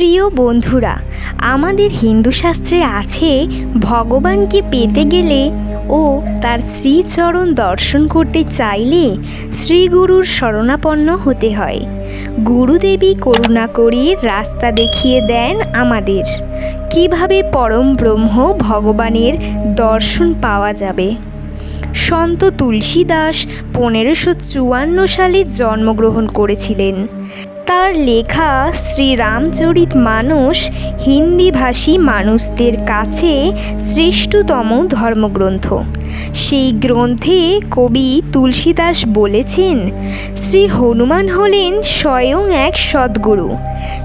প্রিয় বন্ধুরা, আমাদের হিন্দু শাস্ত্রে আছে, ভগবানকে পেতে গেলে ও তার শ্রীচরণ দর্শন করতে চাইলে শ্রীগুরুর শরণাপন্ন হতে হয়। গুরুদেবী করুণা করে রাস্তা দেখিয়ে দেন আমাদের। কীভাবে পরম ব্রহ্ম ভগবানের দর্শন পাওয়া যাবে? সন্ত তুলসী দাস পনেরোশো চুয়ান্ন সালে জন্মগ্রহণ করেছিলেন। তার লেখা শ্রীরামচরিত মানস হিন্দিভাষী মানুষদের কাছে শ্রেষ্ঠতম ধর্মগ্রন্থ। সেই গ্রন্থে কবি তুলসীদাস বলেছেন, শ্রী হনুমান হলেন স্বয়ং এক সদ্গুরু।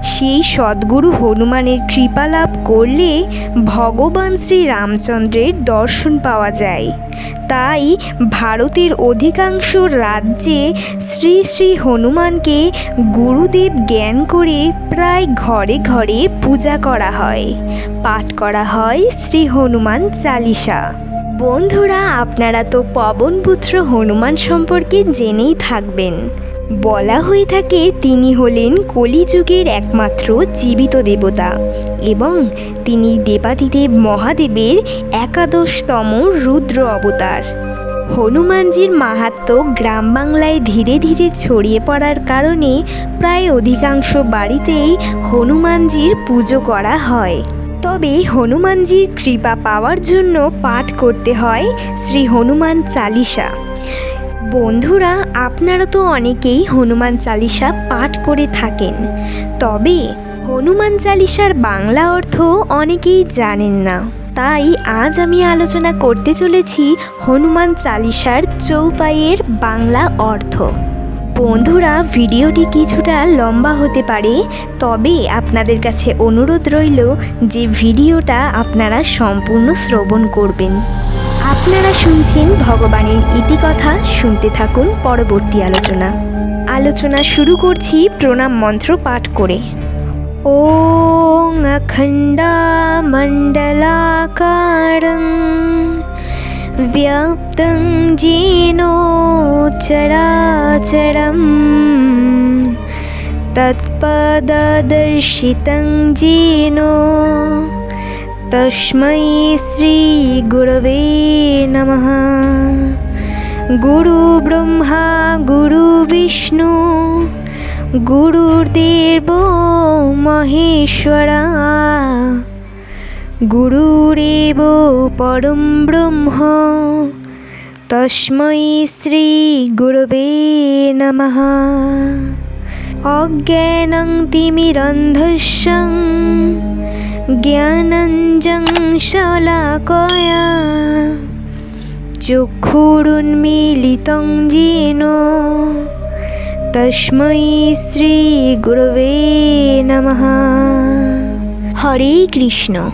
সেই সদ্গুরু হনুমানের কৃপা লাভ করলে ভগবান শ্রী রামচন্দ্রের দর্শন পাওয়া যায়। তাই ভারতের অধিকাংশ রাজ্যে শ্রী শ্রী হনুমানকে গুরুদেব জ্ঞান করে প্রায় ঘরে ঘরে পূজা করা হয়। পাঠ করা হয় শ্রী হনুমান চালিসা। বন্ধুরা, আপনারা তো পবনপুত্র হনুমান সম্পর্কে জেনেই থাকবেন। বলা হয়ে থাকে তিনি হলেন কলিযুগের একমাত্র জীবিত দেবতা এবং তিনি দেবাদিদেব মহাদেবের একাদশতম রুদ্র অবতার। হনুমানজির মাহাত্ম গ্রাম বাংলায় ধীরে ধীরে ছড়িয়ে পড়ার কারণে প্রায় অধিকাংশ বাড়িতেই হনুমানজির পুজো করা হয়। তবে হনুমানজির কৃপা পাওয়ার জন্য পাঠ করতে হয় শ্রী হনুমান চালিসা। বন্ধুরা, আপনারা তো অনেকেই হনুমান চালিসা পাঠ করে থাকেন। তবে হনুমান চালিসার বাংলা অর্থ অনেকেই জানেন না। তাই আজ আমি আলোচনা করতে চলেছি হনুমান চালিসার চৌপাইয়ের বাংলা অর্থ। বন্ধুরা, ভিডিওটি কিছুটা লম্বা হতে পারে, তবে আপনাদের কাছে অনুরোধ রইল যে ভিডিওটা আপনারা সম্পূর্ণ শ্রবণ করবেন। আপনারা শুনছেন ভগবানের ইতিকথা শুনতে থাকুন পরবর্তী আলোচনা আলোচনা শুরু করছি প্রণাম মন্ত্র পাঠ করে ॐ अखण्डामण्डलाकारं व्याप्तं येनो चराचरं तत्पददर्शितं येनो तस्मै श्रीगुरवे नमः गुरुब्रह्मा गुरुविष्णु गुरुर्देव महेश्वरा गुरुरेव परं ब्रह्म तस्मै श्रीगुरवे नमः अज्ञानं तिमिरन्धस्यं জ্ঞানঞ্জং শলাকয়া চক্ষুরুন্মীলিতং যেন তস্মৈ শ্রী গুরবে নম হরে কৃষ্ণ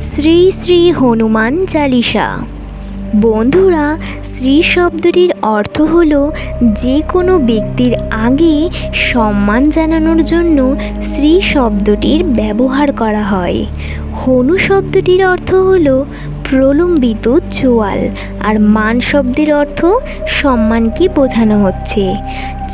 শ্রী শ্রী হনুমান চালিসা বন্ধুরা, শ্রী শব্দটির অর্থ হল যে কোনো ব্যক্তির আগে সম্মান জানানোর জন্য শ্রী শব্দটির ব্যবহার করা হয়। হনু শব্দটির অর্থ হল প্রলম্বিত চোয়াল আর মান শব্দের অর্থ সম্মানকে বোঝানো হচ্ছে।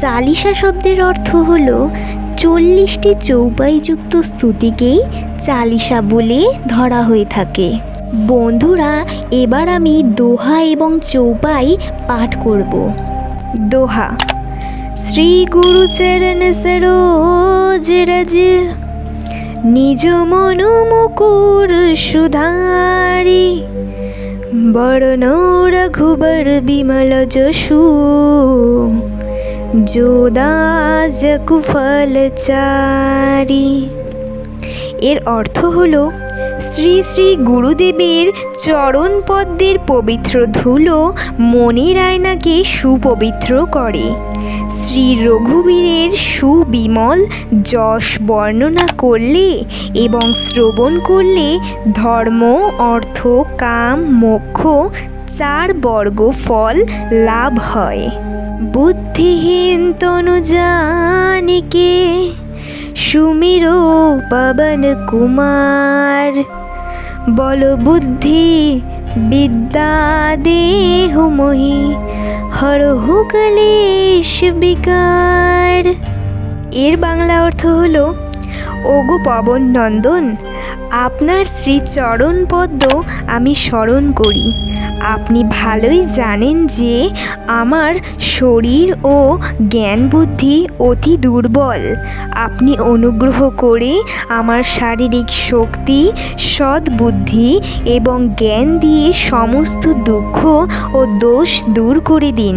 চালিসা শব্দের অর্থ হল চল্লিশটি চৌপাইযুক্ত স্তুতিকেই চালিসা বলে ধরা হয়ে থাকে। বন্ধুরা, এবার আমি দোহা এবং চৌপাই পাঠ করব। দোহা। শ্রী গুরু চরণ সরোজ রজ। নিজ মন মুকুর সুধারি। বরণ রঘুবর বিমল যশু। যোদাজ কুফল চারি। এর অর্থ হলো শ্রী শ্রী গুরুদেবের চরণ পদ্মের পবিত্র ধুলো মনের আয়নাকে সুপবিত্র করে। শ্রী রঘুবীরের সুবিমল যশ বর্ণনা করলে এবং শ্রবণ করলে ধর্ম, অর্থ, কাম, মোক্ষ চার বর্গ ফল লাভ হয়। বুদ্ধিহীন তনু জানিকে সুমিরো পবন কুমার। বল বুদ্ধি, বিদ্যা, দেহ, মোহি হরহু কলেশ বিকার। এর বাংলা অর্থ হলো ওগো পবন নন্দন আপনার শ্রীচরণ পদ্ম আমি স্মরণ করি। আপনি ভালোই জানেন যে আমার শরীর ও জ্ঞান বুদ্ধি অতি দুর্বল। আপনি অনুগ্রহ করে আমার শারীরিক শক্তি, সদ্বুদ্ধি এবং জ্ঞান দিয়ে সমস্ত দুঃখ ও দোষ দূর করে দিন।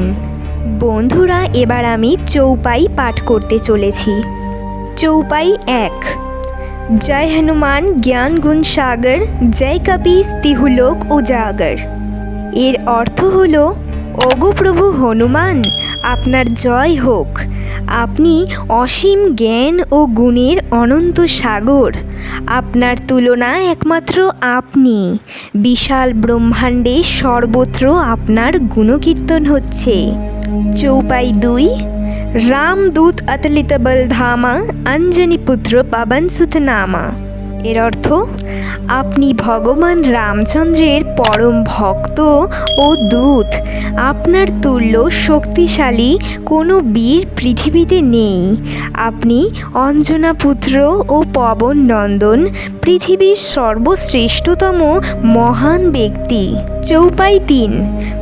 বন্ধুরা, এবার আমি চৌপাই পাঠ করতে চলেছি। চৌপাই এক। জয় হনুমান, জ্ঞান গুণ সাগর, জয় কপিস তিহুলোক উজাগর এর অর্থ হল, ওগো হনুমান, আপনার জয় হোক। আপনি অসীম জ্ঞান ও গুণের অনন্ত সাগর। আপনার তুলনা একমাত্র আপনি। বিশাল ব্রহ্মাণ্ডে সর্বত্র আপনার গুণকীর্তন হচ্ছে। চৌপাই দুই রামদূত অতলিত বলধামা অঞ্জনী পুত্র পাবন সুত নামা এর অর্থ, আপনি ভগবান রামচন্দ্রের পরম ভক্ত ও দূত। আপনার তুল্য শক্তিশালী কোনো বীর পৃথিবীতে নেই। আপনি অঞ্জনা পুত্র ও পবন নন্দন পৃথিবীর সর্বশ্রেষ্ঠতম মহান ব্যক্তি। চৌপাই তিন,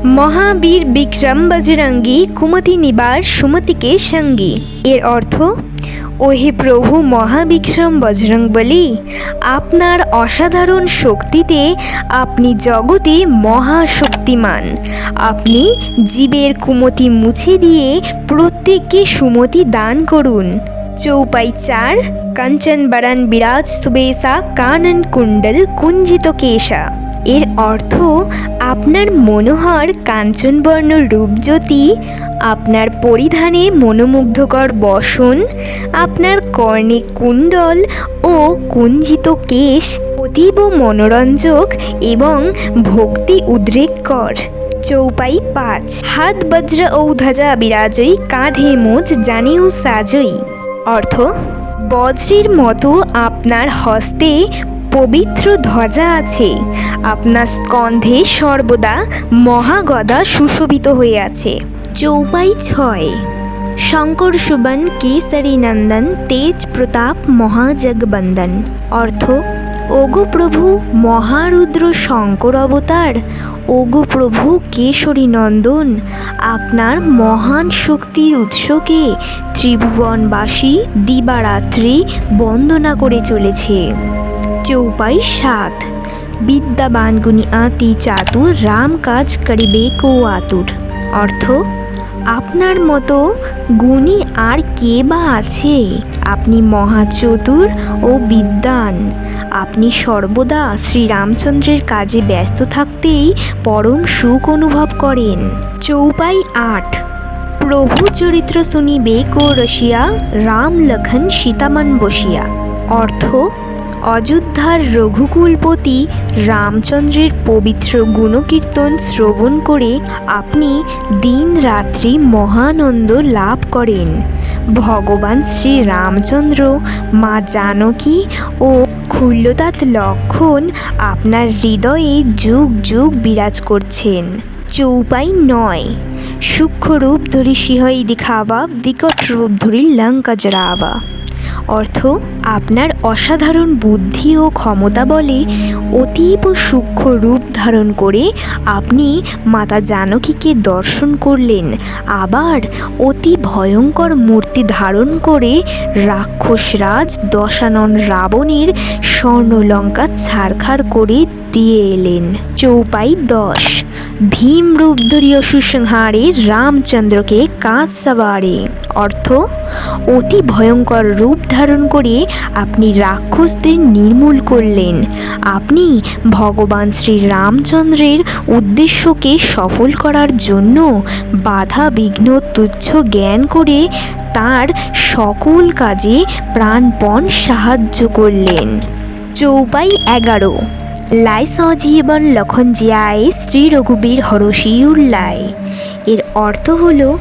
মহাবীর বিক্রম বজরঙ্গী কুমতি নিবার সুমতিকে সঙ্গী। এর অর্থ ওহে প্রভু মহাবিক্রম বজরং বলি আপনার অসাধারণ শক্তিতে আপনি জগতে মহাশক্তিমান। আপনি জীবের কুমতি মুছে দিয়ে প্রত্যেককে সুমতি দান করুন। চৌপাই চার কাঞ্চন বরণ বিরাজ সুবেশা কানন কুণ্ডল কুঞ্জিত কেশা। এর অর্থ আপনার মনোহর কাঞ্চনবর্ণ রূপজ্যোতি, আপনার পরিধানে মনোমুগ্ধকর বসন, আপনার কর্ণে কুণ্ডল ও কুঞ্জিত কেশ অতীব মনোরঞ্জক এবং ভক্তি উদ্রেককর। চৌপাই পাঁচ। হাত বজ্র ধ্বজা বিরাজই, কাঁধে মোজ জানিও সাজই। অর্থ, বজ্রের মতো আপনার হস্তে পবিত্র ধ্বজা আছে। আপনার স্কন্ধে সর্বদা মহাগদা সুশোভিত হয়ে আছে। চৌপাই ছয়। শঙ্কর সুবন কেসরী নন্দন, তেজ প্রতাপ মহাজগবন্দন অর্থ, ওগো প্রভু মহারুদ্র শঙ্কর অবতার, ওগো প্রভু কেশরী নন্দন, আপনার মহান শক্তির উৎসকে ত্রিভুবনবাসী দিবারাত্রি বন্দনা করে চলেছে। চৌপাই সাত বিদ্যাবান গুণী আতি চাতুর রাম কাজ করিবে কো আতুর অর্থ আপনার মতো গুণী আর কে বা আছে আপনি মহাচতুর ও বিদ্বান আপনি সর্বদা শ্রীরামচন্দ্রের কাজে ব্যস্ত থাকতেই পরম সুখ অনুভব করেন। চৌপাই আট। প্রভু চরিত্র শুনিবে কো রসিয়া, রাম লখন সীতামন বসিয়া। অর্থ অযোধ্যার রঘুকুলপতি রামচন্দ্রের পবিত্র গুণকীর্তন শ্রবণ করে আপনি দিন রাত্রি মহানন্দ লাভ করেন। ভগবান শ্রী রামচন্দ্র, মা জানকী ও খুল্লতাৎ লক্ষণ আপনার হৃদয়ে যুগ যুগ বিরাজ করছেন। চৌপাই নয়। সূক্ষ্ম রূপ ধরি সিংহই দেখাবা বিকট রূপ ধরি লঙ্কা জড়াবা অর্থ আপনার অসাধারণ বুদ্ধি ও ক্ষমতা বলে অতীব সূক্ষ্ম রূপ ধারণ করে আপনি মাতা জানকীকে দর্শন করলেন। আবার অতি ভয়ঙ্কর মূর্তি ধারণ করে রাক্ষসরাজ দশানন রাবণের স্বর্ণলঙ্কা ছাড়খাড় করে দিয়ে এলেন। চৌপাই দশ। ভীম রূপ ধরিয় সুসংহারে রামচন্দ্রকে কাঁচ সাবারে অর্থ, অতি ভয়ঙ্কর রূপ ধারণ করে আপনি রাক্ষসদের নির্মূল করলেন। আপনি ভগবান শ্রী রামচন্দ্রের উদ্দেশ্যকে সফল করার জন্য বাধা, বিঘ্ন, তুচ্ছ জ্ঞান করে তার সকল কাজে প্রাণপণ সাহায্য করলেন। চৌপাই এগারো। লাই সজীবন লখন জিয়ায় শ্রী রঘুবীর হরষি উল্লায় এর অর্থ হল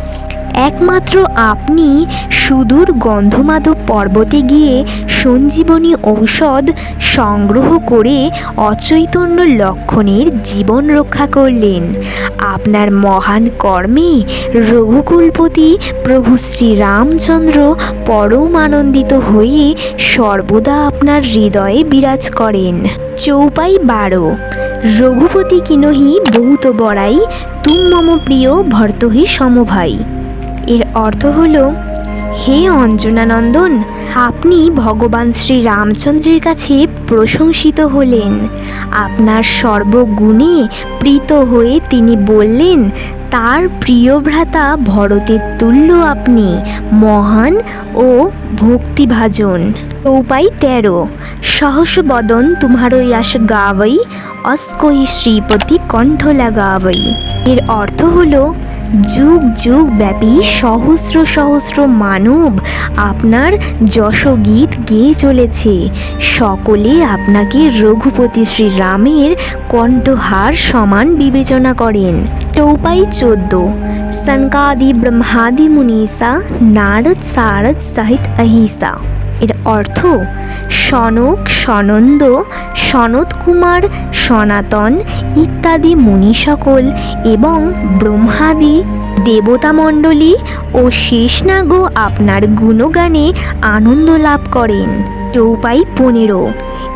একমাত্র আপনি সুদূর গন্ধমাদব পর্বতে গিয়ে সঞ্জীবনী ঔষধ সংগ্রহ করে অচৈতন্য লক্ষণের জীবন রক্ষা করলেন। আপনার মহান কর্মে রঘুকুলপতি প্রভু শ্রীরামচন্দ্র পরম আনন্দিত হয়ে সর্বদা আপনার হৃদয়ে বিরাজ করেন। চৌপাই বারো। রঘুপতি কিনহি বহুত বড়াই, তুম মম প্রিয় ভর্তহি সমভাই। এর অর্থ হল, হে অঞ্জনানন্দন, আপনি ভগবান শ্রী রামচন্দ্রের কাছে প্রশংসিত হলেন। আপনার সর্বগুণে প্রীত হয়ে তিনি বললেন, তার প্রিয় ভ্রাতা ভরতের তুল্য আপনি, মহান ও ভক্তিভাজন। উপায় তেরো। সহস বদন তুমারো ইয়াস গাওয়াই, অস্কই শ্রীপতি কণ্ঠ লাগাওয়াই। এর অর্থ হলো যুগ যুগ ব্যাপী সহস্র সহস্র মানব আপনার যশগীত গেয়ে চলেছে। সকলে আপনাকে রঘুপতি শ্রীরামের কণ্ঠহার সমান বিবেচনা করেন। টৌপাই চোদ্দ সনকাদি ব্রহ্মাদি মুনিসা, নারদ সারদ সহিত আহিসা এর অর্থ সনক, সনন্দ সনত কুমার সনাতন ইত্যাদি মুনি সকল এবং ব্রহ্মাদি দেবতামণ্ডলী ও শেষনাগও আপনার গুণগানে আনন্দ লাভ করেন। চৌপাই পনেরো।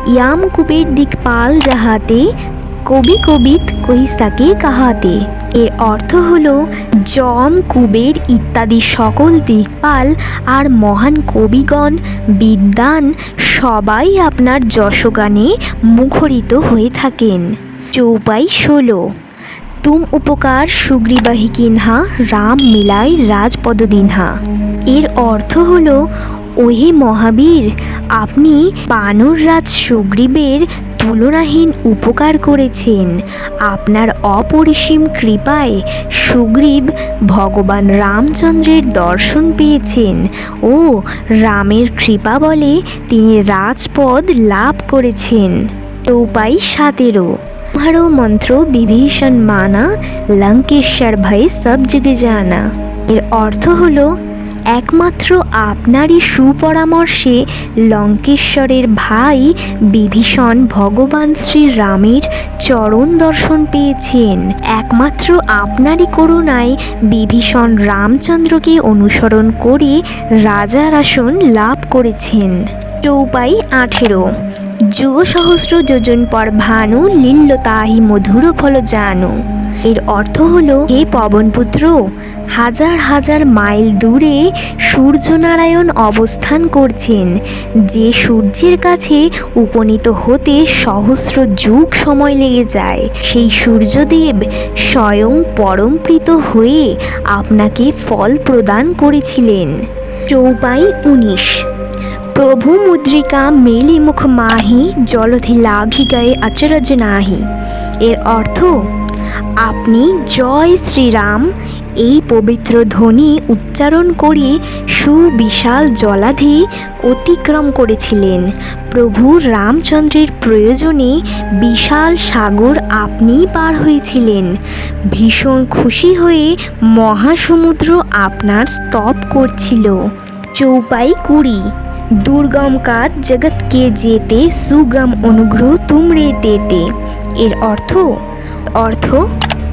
ইয়াম কুবের দিকপাল যাহাতে কবি কবিত কহিসাকে কাহাতে। এর অর্থ হল যম, কুবের ইত্যাদি সকল দিকপাল আর মহান কবিগণ, বিদ্বান সবাই আপনার যশগানে মুখরিত হয়ে থাকেন। চৌপাই ষোলো। তুম উপকার সুগ্রীবাহী কিনহা, রাম মিলাই রাজপদদিনহা এর অর্থ হল, ওহে মহাবীর, আপনি বানর রাজ সুগ্রীবের তুলনাহীন উপকার করেছেন। আপনার অপরিসীম কৃপায় সুগ্রীব ভগবান রামচন্দ্রের দর্শন পেয়েছেন ও রামের কৃপা বলে তিনি রাজপদ লাভ করেছেন। টোপাই সাতেরো। ভারো মন্ত্র বিভীষণ মানা, লঙ্কেশ্বর ভয়ে সব জুগে জানা। এর অর্থ হলো একমাত্র আপনারই সুপরামর্শে লঙ্কেশ্বরের ভাই বিভীষণ ভগবান শ্রী রামের চরণ দর্শন পেয়েছেন। একমাত্র আপনারই করুণায় বিভীষণ রামচন্দ্রকে অনুসরণ করে রাজার আসন লাভ করেছেন। চৌপাই আঠেরো। যুগ সহস্র যোজন পর ভানু লিল্ল তাহি মধুর ফল জানো। এর অর্থ হলো, হে পবনপুত্র হাজার হাজার মাইল দূরে সূর্যনারায়ণ অবস্থান করছেন। যে সূর্যের কাছে উপনীত হতে সহস্র যুগ সময় লেগে যায়, সেই সূর্যদেব স্বয়ং পরমপ্রীত হয়ে আপনাকে ফল প্রদান করেছিলেন। চৌপাই উনিশ। প্রভু মুদ্রিকা মেলি মুখ মাহি জলধি লাঘি গায়ে আচরজ নাহি। এর অর্থ, আপনি জয় শ্রীরাম এই পবিত্র ধ্বনি উচ্চারণ করে সুবিশাল জলাধি অতিক্রম করেছিলেন। প্রভু রামচন্দ্রের প্রয়োজনে বিশাল সাগর আপনিই পার হয়েছিলেন। ভীষণ খুশি হয়ে মহাসমুদ্র আপনার স্তব করছিল। চৌপাই কুড়ি, দুর্গম কাজ জগৎকে যেতে সুগম অনুগ্রহ তুমরে দেতে। এর অর্থ? অর্থ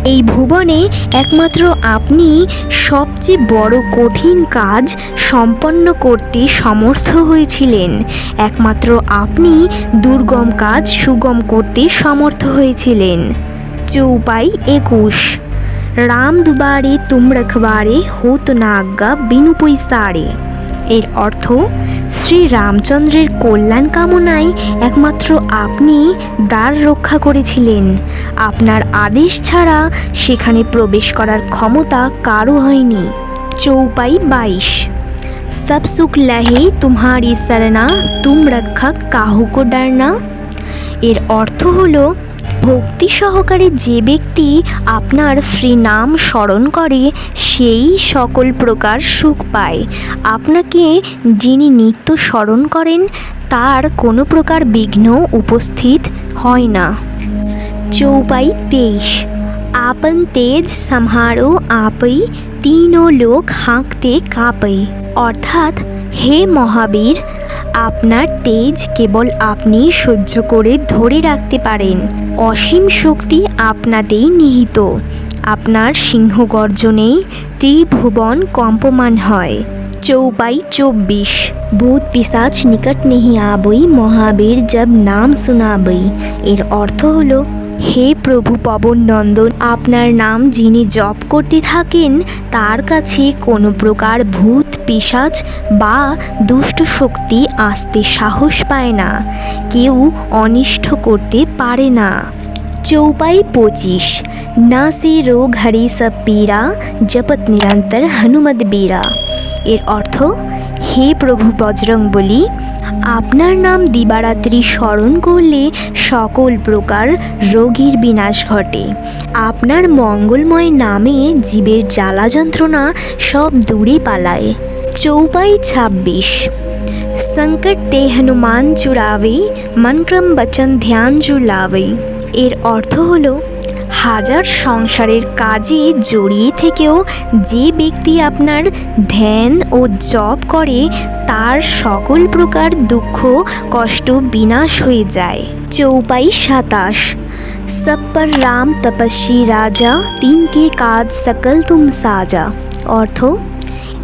এই ভুবনে একমাত্র আপনি সবচেয়ে বড় কঠিন কাজ সম্পন্ন করতে সমর্থ হয়েছিলেন। একমাত্র আপনি দুর্গম কাজ সুগম করতে সমর্থ হয়েছিলেন। চৌপাই একুশ। রাম দুবারে তুম রখবারে হোত নাজ্ঞা বিনু পৈসারে এর অর্থ শ্রী রামচন্দ্রের কল্যাণ কামনায় একমাত্র আপনি দ্বার রক্ষা করেছিলেন। আপনার আদেশ ছাড়া সেখানে প্রবেশ করার ক্ষমতা কারও হয়নি। চৌপাই বাইশ। সব সুখ লহে তুমহারি সরনা তুম রক্ষা কাহুকো ডারনা। এর অর্থ হলো ভক্তি সহকারে যে ব্যক্তি আপনার শ্রীনাম স্মরণ করে, সেই সকল প্রকার সুখ পায়। আপনাকে যিনি নিত্য স্মরণ করেন, তার কোনো প্রকার বিঘ্ন উপস্থিত হয় না। চৌপাই তেইশ। আপন তেজ সম্হারো আপই, তিনও লোক হাঁকতে কাঁপে। অর্থাৎ হে মহাবীর আপনার তেজ কেবল আপনি সহ্য করে ধরে রাখতে পারেন। অসীম শক্তি আপনাতেই নিহিত। আপনার সিংহ গর্জনেই ত্রিভুবন কম্পমান হয়। চৌপাই চব্বিশ, ভূত পিসাচ নিকট নেহি আবই মহাবীর জব নাম শুনাবই এর অর্থ হলো, হে প্রভু পবন নন্দন আপনার নাম যিনি জপ করতে থাকেন, তার কাছে কোনো প্রকার ভূত পিসাচ বা দুষ্ট শক্তি আসতে সাহস পায় না। কেউ অনিষ্ট করতে পারে না। চৌপাই পঁচিশ। না সে রোগ হরি সব পীরা জপত নিরন্তর হনুমদ বীরা এর অর্থ, হে প্রভু বজরং বলি আপনার নাম দিবারাত্রি স্মরণ করলে সকল প্রকার রোগীর বিনাশ ঘটে। আপনার মঙ্গলময় নামে জীবের জ্বালা যন্ত্রণা সব দূরে পালায়। চৌপাই ছাব্বিশ संकट ते হনুমান চুড়াবে মনক্রম বচন ধ্যান জুলাবে এর অর্থ হলো হাজার সংসারের কাজে জড়িয়ে থেকেও যে ব্যক্তি আপনার ধ্যান ও জপ করে তার সকল প্রকার দুঃখ কষ্ট বিনাশ হয়ে যায় চৌপাই সাতাশ सब पर রাম তপস্বী রাজা তিন কে কাজ সকল তুম সাজা অর্থ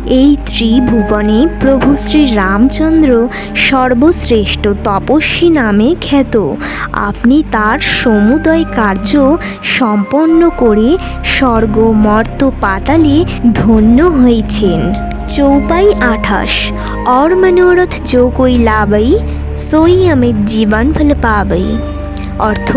এই ত্রিভুবনে প্রভু শ্রী রামচন্দ্র সর্বশ্রেষ্ঠ তপস্বী নামে খ্যাত। আপনি তার সমুদয় কার্য সম্পন্ন করে স্বর্গ মর্ত পাতালে ধন্য হয়েছেন। চৌপাই আঠাশ অর মনোরথ যো লাভাই সই আমি জীবন ফল পাবাই অর্থ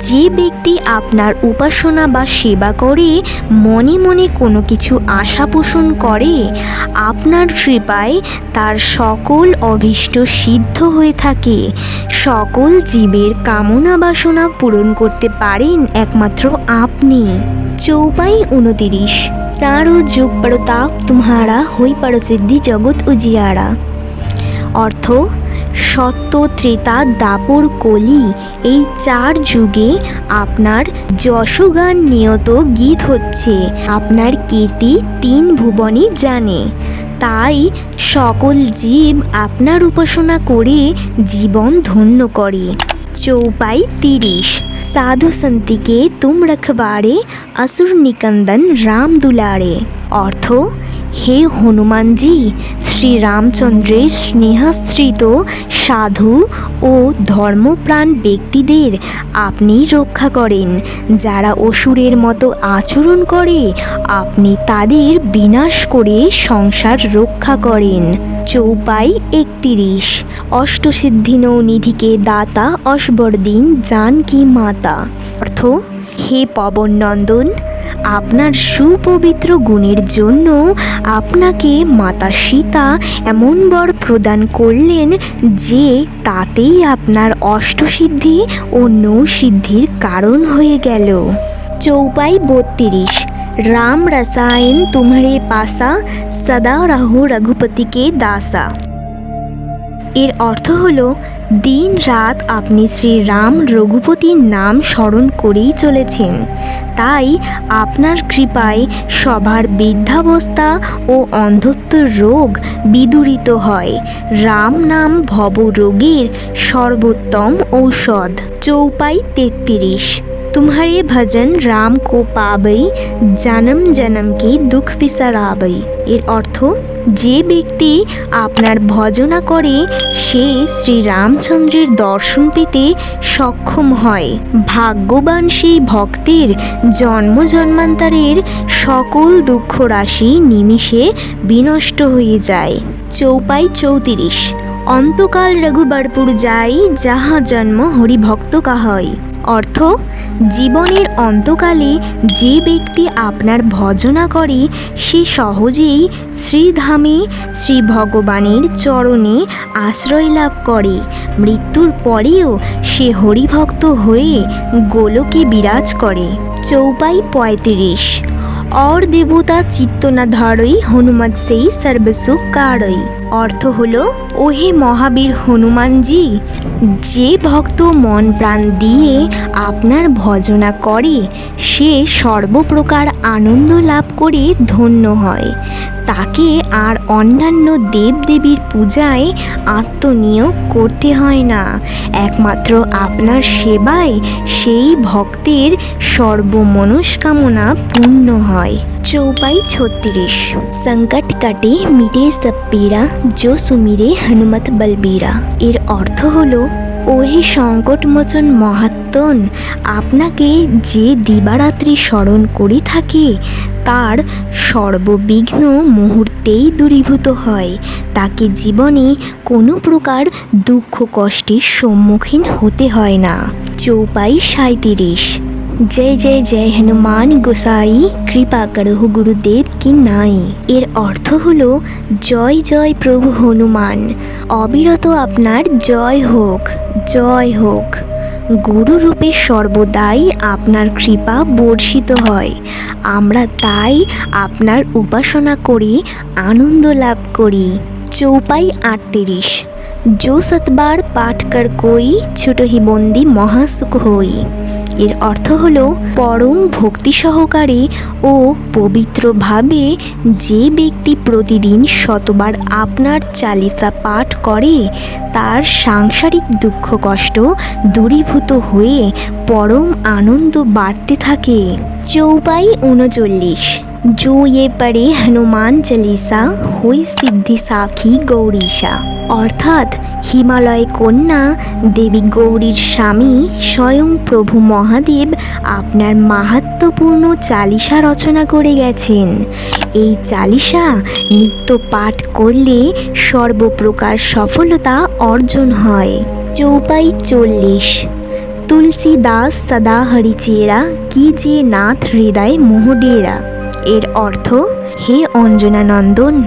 যে ব্যক্তি আপনার উপাসনা বা সেবা করে, মনে মনে কোনো কিছু আশা পোষণ করে, আপনার কৃপায় তার সকল অভীষ্ট সিদ্ধ হয়ে থাকে। সকল জীবের কামনা বাসনা পূরণ করতে পারেন একমাত্র আপনি। চৌপাই উনতিরিশ, তারও যুগ প্রতাপ তুমহারা হই সিদ্ধি জগৎ উজিয়ারা। অর্থ সত্য ত্রেতা দাপর কলি এই চার যুগে আপনার যশগান নিয়ত গীত হচ্ছে। আপনার কীর্তি তিন ভুবনই জানে। তাই সকল জীব আপনার উপাসনা করে জীবন ধন্য করে। চৌপাই তিরিশ। সাধু সন্তিকে তুম রখবারে, আসুর নিকন্দন রাম দুলারে। অর্থ, হে হনুমানজি শ্রী রামচন্দ্রের স্নেহাশ্রিত সাধু ও ধর্মপ্রাণ ব্যক্তিদের আপনি রক্ষা করেন। যারা অসুরের মতো আচরণ করে, আপনি তাদের বিনাশ করে সংসার রক্ষা করেন। চৌপাই একতিরিশ। অষ্টসিদ্ধি নৌনিধিকে দাতা অসবরদিন জানকি মাতা। অর্থ, হে পবন নন্দন আপনার সুপবিত্র গুণের জন্য আপনাকে মাতা সীতা এমন বর প্রদান করলেন যে তাতেই আপনার অষ্টসিদ্ধি ও নৌসিদ্ধির কারণ হয়ে গেল। চৌপাই বত্রিশ। রাম রসায়ন তুমরে পাসা, সদা রাহু রঘুপতিকে দাসা। এর অর্থ হলো দিন রাত আপনি শ্রী রাম রঘুপতির নাম স্মরণ করেই চলেছেন। তাই আপনার কৃপায় সবার বৃদ্ধাবস্থা ও অন্ধত্ব রোগ বিদূরিত হয়। রাম নাম ভব রোগের সর্বোত্তম ঔষধ, চৌপাই তেত্রিশ। तुम्हारे भजन রাম কো পাবই জনম জনম কি দুঃখ বিসারাবই এর অর্থ যে ব্যক্তি আপনার ভজনা করে সে শ্রী রামচন্দ্রের দর্শন পেতে সক্ষম হয় ভাগ্যবান সেই ভক্তের জন্ম জন্মান্তরের সকল দুঃখ রাশি নিমিষে বিনষ্ট হয়ে যায় চৌপাই চৌত্রিশ অন্তকাল রঘুবরপুর যাই যাহা জন্ম হরিভক্ত কাহয় অর্থ, জীবনের অন্তকালে যে ব্যক্তি আপনার ভজনা করে, সে সহজেই শ্রীধামে শ্রী ভগবানের চরণে আশ্রয় লাভ করে। মৃত্যুর পরেও সে হরিভক্ত হয়ে গোলকে বিরাজ করে। চৌপাই পঁয়ত্রিশ। और দেবতা চিত্ত না ধরই হনুমান সেই সর্বসুখ কারই অর্থ হল, ওহে মহাবীর হনুমানজি, যে ভক্ত মন প্রাণ দিয়ে আপনার ভজনা করে, সে সর্বপ্রকার আনন্দ লাভ করে ধন্য হয়। তাকে আর অন্যান্য দেবদেবীর পূজায় আত্মনিয়োগ করতে হয় না। একমাত্র আপনার সেবায় সেই ভক্তের সর্বমনস্কামনা পূর্ণ হয়। চৌপাই ছত্রিশ। সংকট কাটে মিটে পীড়া जो সুমিরে হনুমত বলবীরা। এর অর্থ হলো, ওহে সংকটমোচন মহাত্মন, আপনাকে যে দিবারাত্রি স্মরণ করে থাকে তার সর্ববিঘ্ন মুহূর্তেই দূরীভূত হয়। তাকে জীবনে কোনো প্রকার দুঃখ কষ্টের সম্মুখীন হতে হয় না। চৌপাই সাঁত্রিশ জয় জয় জয়, হনুমান গোসাই, কৃপা করহ গুরুদেব কি নাই। এর অর্থ হলো, জয় জয়, প্রভু হনুমান। অবিরত আপনার জয় হোক জয় হোক। গুরু রূপে সর্বদাই আপনার কৃপা বর্ষিত হয়। আমরা তাই আপনার উপাসনা করি, আনন্দ লাভ করি। চৌপাই আটত্রিশ। जो সতবার पाठ कर হি বন্দি মহাসুখ হই। এর অর্থ হল পরম ভক্তি সহকারে ও পবিত্রভাবে যে ব্যক্তি প্রতিদিন শতবার আপনার চালিসা পাঠ করে, তার সাংসারিক দুঃখ কষ্ট দূরীভূত হয়ে পরম আনন্দ বাড়তে থাকে। চৌপাই উনচল্লিশ जो ये पढ़े হনুমান চালিসা হই সিদ্ধি সাক্ষী গৌরীশা অর্থাৎ হিমালয় কন্যা দেবী গৌরীর স্বামী স্বয়ং প্রভু মহাদেব আপনার মাহাত্ম্যপূর্ণ চালিসা রচনা করে গেছেন এই চালিসা নিত্য পাঠ করলে সর্বপ্রকার সফলতা অর্জন হয় চৌপাই চল্লিশ তুলসীদাস সদা হরিচেরা কি যে নাথ হৃদয় মোহডেরা এর অর্থ, হে অঞ্জনানন্দন,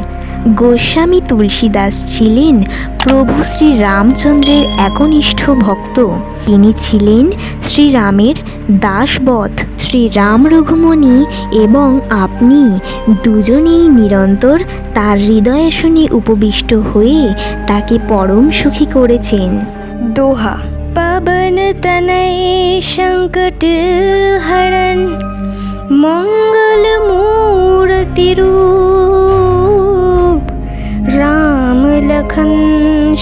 গোস্বামী তুলসীদাস ছিলেন প্রভু শ্রী রামচন্দ্রের একনিষ্ঠ ভক্ত। তিনি ছিলেন শ্রীরামের দাসবধ। শ্রী রাম রঘুমণি এবং আপনি দুজনেই নিরন্তর তার হৃদয়াসনে উপবিষ্ট হয়ে তাকে পরম সুখী করেছেন। দোহা। পবন তনয় সংকট হরণ। मङ्गलमूर्तिरू रामलखन्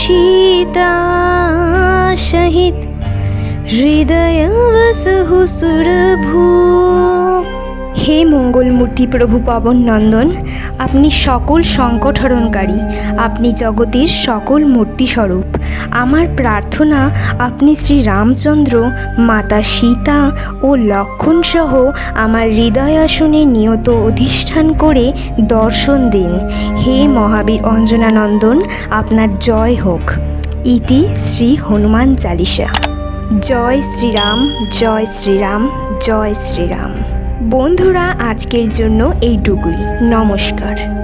सीता सहि हृदयवसहुसुरभु হে মঙ্গলমূর্তি প্রভু পবন নন্দন, আপনি সকল সংকট হরণকারী, আপনি জগতের সকল মূর্তি স্বরূপ। আমার প্রার্থনা, আপনি শ্রী রামচন্দ্র, মাতা সীতা ও লক্ষণ সহ আমার হৃদয় আসনে নিয়ত অধিষ্ঠান করে দর্শন দিন। হে মহাবীর অঞ্জনানন্দন, আপনার জয় হোক। ইতি শ্রী হনুমান চালিসা। জয় শ্রীরাম জয় শ্রীরাম জয় শ্রীরাম। বন্ধুরা আজকের জন্য এইটুকুই। নমস্কার।